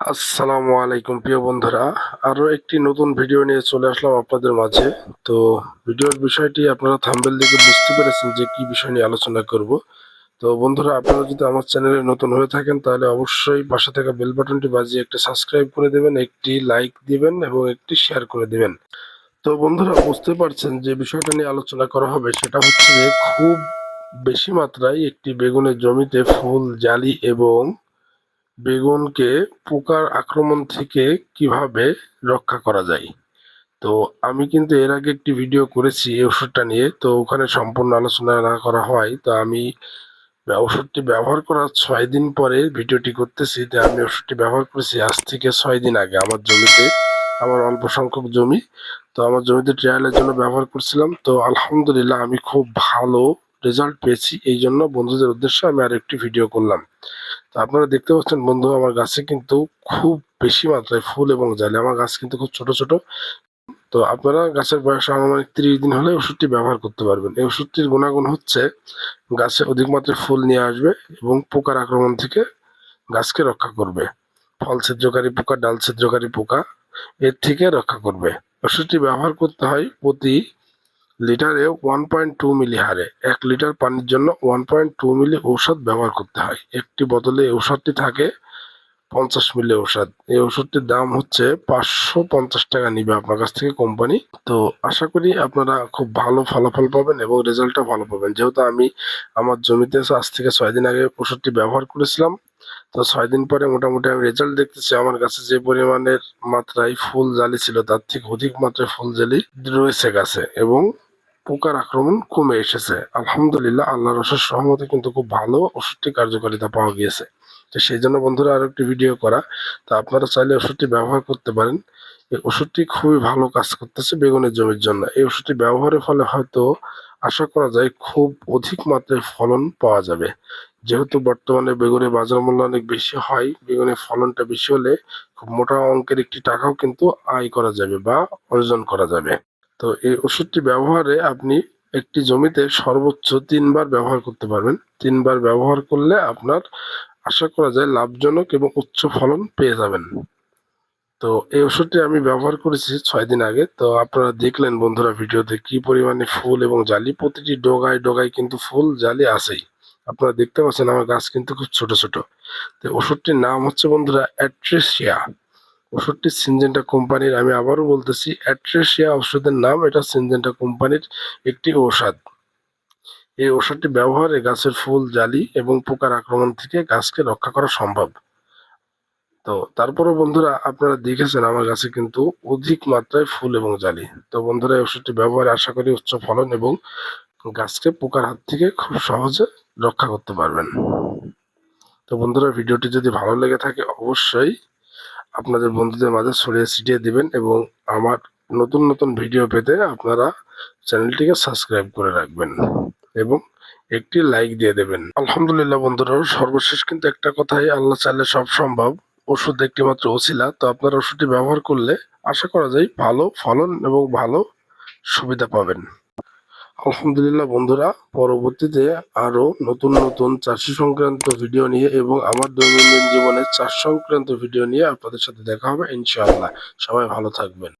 আসসালামু আলাইকুম, প্রিয় বন্ধুরা। আরও একটি নতুন ভিডিও নিয়ে চলে আসলাম আপনাদের মাঝে। তো ভিডিওর বিষয়টি আপনারা থাম্বেল দেখে বুঝতে পেরেছেন যে কি বিষয় নিয়ে আলোচনা করব। তো বন্ধুরা, আপনারা যদি আমার চ্যানেলে নতুন হয়ে থাকেন, তাহলে অবশ্যই পাশে থাকা বেল বাটনটি বাজিয়ে একটি সাবস্ক্রাইব করে দেবেন, একটি লাইক দিবেন এবং একটি শেয়ার করে দিবেন। তো বন্ধুরা, বুঝতে পারছেন যে বিষয়টা নিয়ে আলোচনা করা হবে, সেটা হচ্ছে যে খুব বেশি মাত্রায় একটি বেগুনের জমিতে ফুল, জালি এবং বেগুনকে পোকার আক্রমণ থেকে কীভাবে রক্ষা করা যায়? তো আমি কিন্তু এর আগে একটি ভিডিও করেছি এই ওষুধটা নিয়ে। তো ওখানে সম্পূর্ণ আলোচনা না করা হয়, তো আমি ওষুধটি ব্যবহার করার ছয় দিন পরে ভিডিওটি করতেছি। যে আমি ওষুধটি ব্যবহার করেছি আজ থেকে ছয় দিন আগে আমার জমিতে, আমার অল্প সংখ্যক জমি। তো আমার জমিতে ট্রায়ালের জন্য ব্যবহার করছিলাম। তো আলহামদুলিল্লাহ আমি খুব ভালো রেজাল্ট পেয়েছি। এই জন্য বন্ধুদের উদ্দেশ্যে আমি আর একটি ভিডিও করলাম। আপনারা দেখতে পাচ্ছেন বন্ধু, আমার গাছে কিন্তু খুব বেশি মাত্রায় ফুল এবং জালে। আমার গাছ কিন্তু খুব ছোট ছোট। তো আপনারা গাছের বয়স আনুমানিক তিরিশ দিন হলে ওষুধটি ব্যবহার করতে পারবেন। এই ওষুধটির গুণাগুণ হচ্ছে গাছে অধিক মাত্রায় ফুল নিয়ে আসবে এবং পোকার আক্রমণ থেকে গাছকে রক্ষা করবে। ফল ছিদ্রকারী পোকা, ডাল ছিদ্রকারী পোকা, এর থেকে রক্ষা করবে। ওষুধটি ব্যবহার করতে হয় প্রতি লিটারে ওয়ান পয়েন্ট টু মিলি হারে। এক লিটার পানির জন্য ওয়ান পয়েন্ট টু মিলি ঔষধ ব্যবহার করতে হয়। একটি বোতলে ঔষধটি থাকে পঞ্চাশ মিলি ঔষধ। এই ওষুধটির দাম হচ্ছে পাঁচশো পঞ্চাশ টাকা নিবে আপনার কাছ থেকে কোম্পানি। তো আশা করি আপনারা খুব ভালো ফলাফল পাবেন এবং রেজাল্টটা ভালো পাবেন। যেহেতু আমি আমার জমিতে আজ থেকে ছয় দিন আগে ওষুধটি ব্যবহার করেছিলাম, তো ছয় দিন পরে মোটামুটি আমি রেজাল্ট দেখতেছি। আমার কাছে যে পরিমাণের মাত্রায় ফুল জালি ছিল, তার থেকে অধিক মাত্রায় ফুল জালি রয়েছে গাছে এবং পোকার আক্রমণ কমে এসেছে। আলহামদুলিল্লাহ, আল্লাহর রসের সহমতে কিন্তু খুব ভালো ওষুধটি কার্যকারিতা পাওয়া গিয়েছে। তো সেই জন্য বন্ধুরা আরও একটি ভিডিও করা। তো আপনারা চাইলে ওষুধটি ব্যবহার করতে পারেন। এই ওষুধটি খুবই ভালো কাজ করতেছে বেগুনের জমির জন্য। এই ওষুধটি ব্যবহারের ফলে হয়তো আশা করা যায় খুব অধিক মাত্রায় ফলন পাওয়া যাবে। যেহেতু বর্তমানে বেগুনের বাজার মূল্য অনেক বেশি হয়, বেগুনের ফলনটা বেশি হলে খুব মোটা অঙ্কের একটি টাকাও কিন্তু আয় করা যাবে বা অর্জন করা যাবে। তো এই ওষুধটি ব্যবহারে আপনি একটি জমিতে সর্বোচ্চ তিনবার ব্যবহার করতে পারবেন। তিনবার ব্যবহার করলে আপনার আশা করা যায় লাভজনক এবং উচ্চ ফলন পেয়ে যাবেন। তো এই ওষুধটি আমি ব্যবহার করেছি ছয় দিন আগে। তো আপনারা দেখলেন বন্ধুরা ভিডিওতে কি পরিমাণে ফুল এবং জালি। প্রতিটি ডোগায় ডোগায় কিন্তু ফুল, জালি আছেই। আপনারা দেখতে পাচ্ছেন আমার গাছ কিন্তু খুব ছোট ছোট। তো ওষুধটির নাম হচ্ছে বন্ধুরা অ্যাট্রেসিয়া। ওষুধটি সিনজেন্টা কোম্পানির, আমি আবারও বলতেছি অ্যাট্রেসিয়া ওষুধের নাম, এটা সিনজেন্টা কোম্পানির একটি ঔষধ। এই ওষুধটি ব্যবহারে গাছের ফুল, জালি এবং পোকার আক্রমণ থেকে গাছকে রক্ষা করা সম্ভব। তো তারপরে বন্ধুরা, আপনারা দেখেছেন আমার গাছে কিন্তু অধিক মাত্রায় ফুল এবং জালি। তো বন্ধুরা, এই ওষুধটি ব্যবহারে আশা করি উচ্চ ফলন এবং গাছকে পোকার হাত থেকে খুব সহজে রক্ষা করতে পারবেন। তো বন্ধুরা, ভিডিওটি যদি ভালো লেগে থাকে, অবশ্যই আপনাদের বন্ধুদের মাঝে ছড়িয়ে ছিটিয়ে দিবেন এবং আমার নতুন নতুন ভিডিও পেতে আপনারা চ্যানেলটিকে সাবস্ক্রাইব করে রাখবেন এবং একটি লাইক দিয়ে দেবেন। আলহামদুলিল্লাহ বন্ধুরা, সর্বশেষ কিন্তু একটা কথাই আল্লাহ চাইলে সব সম্ভব। ওষুধ একটি মাত্র ওসিলা, তো আপনারা ওষুধটি ব্যবহার করলে আশা করা যায় ভালো ফলন এবং ভালো সুবিধা পাবেন। আলহামদুলিল্লাহ বন্ধুরা, পরবর্তীতে আরও নতুন নতুন চাষি সংক্রান্ত ভিডিও নিয়ে এবং আমার দৈনন্দিন জীবনের চাষ সংক্রান্ত ভিডিও নিয়ে আপনাদের সাথে দেখা হবে, ইনশাআল্লাহ। সবাই ভালো থাকবেন।